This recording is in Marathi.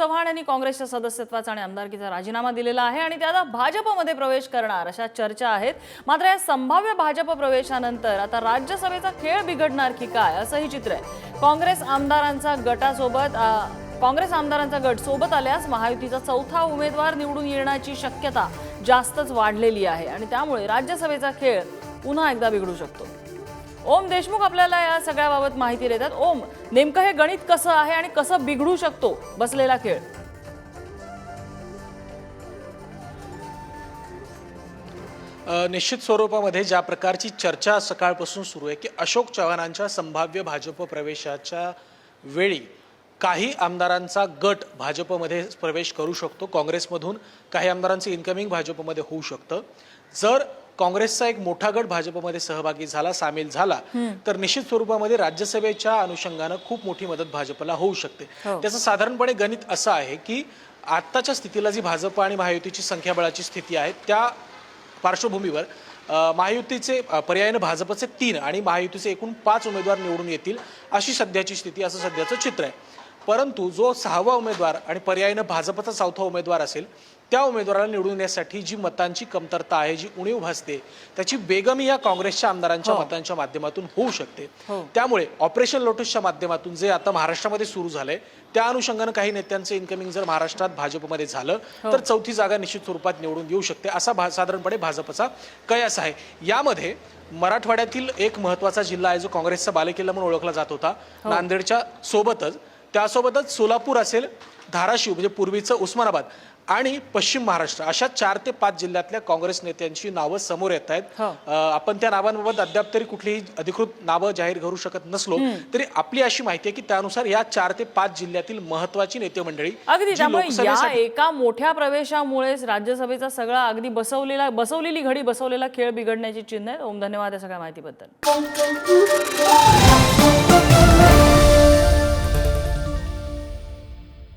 चव्हाण यांनी काँग्रेसच्या सदस्यत्वाचा आणि आमदारकीचा राजीनामा दिलेला आहे आणि ते आता भाजपमध्ये प्रवेश करणार अशा चर्चा आहेत. मात्र या संभाव्य भाजप प्रवेशानंतर आता राज्यसभेचा खेळ बिघडणार की काय असंही चित्र आहे. काँग्रेस आमदारांचा गटासोबत काँग्रेस आमदारांचा गट सोबत आल्यास महायुतीचा चौथा उमेदवार निवडून येण्याची शक्यता जास्तच वाढलेली आहे आणि त्यामुळे राज्यसभेचा खेळ पुन्हा एकदा बिघडू शकतो. ओम देशमुख आपल्याला या सगळ्याबाबत माहिती देतात. ओम नेमकं हे गणित कसं आहे आणि कसं बिघडू शकतो बसलेला खेळ? निश्चित स्वरूपामध्ये ज्या प्रकारची चर्चा सकाळपासून सुरू आहे की अशोक चव्हाणांच्या संभाव्य भाजप प्रवेशाच्या वेळी काही आमदारांचा गट भाजपमध्ये प्रवेश करू शकतो. काँग्रेसमधून काही आमदारांचं इन्कमिंग भाजपमध्ये होऊ शकतं. जर काँग्रेसचा एक मोठा गट भाजपमध्ये सहभागी झाला सामील झाला तर निश्चित स्वरूपामध्ये राज्यसभेच्या अनुषंगानं खूप मोठी मदत भाजपला होऊ शकते. हो. त्याचं साधारणपणे गणित असं आहे की आत्ताच्या स्थितीला जी भाजप आणि महायुतीची संख्याबळाची स्थिती आहे त्या पार्श्वभूमीवर महायुतीचे पर्यायानं भाजपचे तीन आणि महायुतीचे एकूण पाच उमेदवार निवडून येतील अशी सध्याची स्थिती असं सध्याचं चित्र आहे. परंतु जो सहावा उमेदवार आणि पर्यायानं भाजपचा चौथा उमेदवार असेल त्या उमेदवाराला निवडून येण्यासाठी जी मतांची कमतरता आहे जी उणीव भासते त्याची बेगमी या काँग्रेसच्या आमदारांच्या हो. मतांच्या माध्यमातून होऊ शकते. हो. त्यामुळे ऑपरेशन लोटसच्या माध्यमातून जे आता महाराष्ट्रामध्ये सुरू झालंय त्या अनुषंगानं काही नेत्यांचं इन्कमिंग जर महाराष्ट्रात भाजपमध्ये झालं तर चौथी जागा निश्चित स्वरूपात निवडून येऊ शकते असा भा साधारणपणे भाजपचा कयास आहे. यामध्ये मराठवाड्यातील एक महत्त्वाचा जिल्हा आहे जो काँग्रेसचा बालेकिल्ला म्हणून ओळखला जात होता. नांदेडच्या सोबतच त्यासोबतच सोलापूर असेल धाराशिव म्हणजे पूर्वीचं उस्मानाबाद आणि पश्चिम महाराष्ट्र अशा चार ते पाच जिल्ह्यातल्या काँग्रेस नेत्यांची नावं समोर येत आहेत. हो. आपण त्या नावांबाबत अद्याप तरी कुठलीही अधिकृत नावं जाहीर करू शकत नसलो तरी आपली अशी माहिती आहे की त्यानुसार या चार ते पाच जिल्ह्यातील महत्वाची नेते मंडळी अगदी त्यामुळे या एका मोठ्या प्रवेशामुळेच राज्यसभेचा सगळा अगदी बसवलेला बसवलेली घडी बसवलेला खेळ बिघडण्याची चिन्ह आहेत. ओम धन्यवाद या सगळ्या माहितीबद्दल.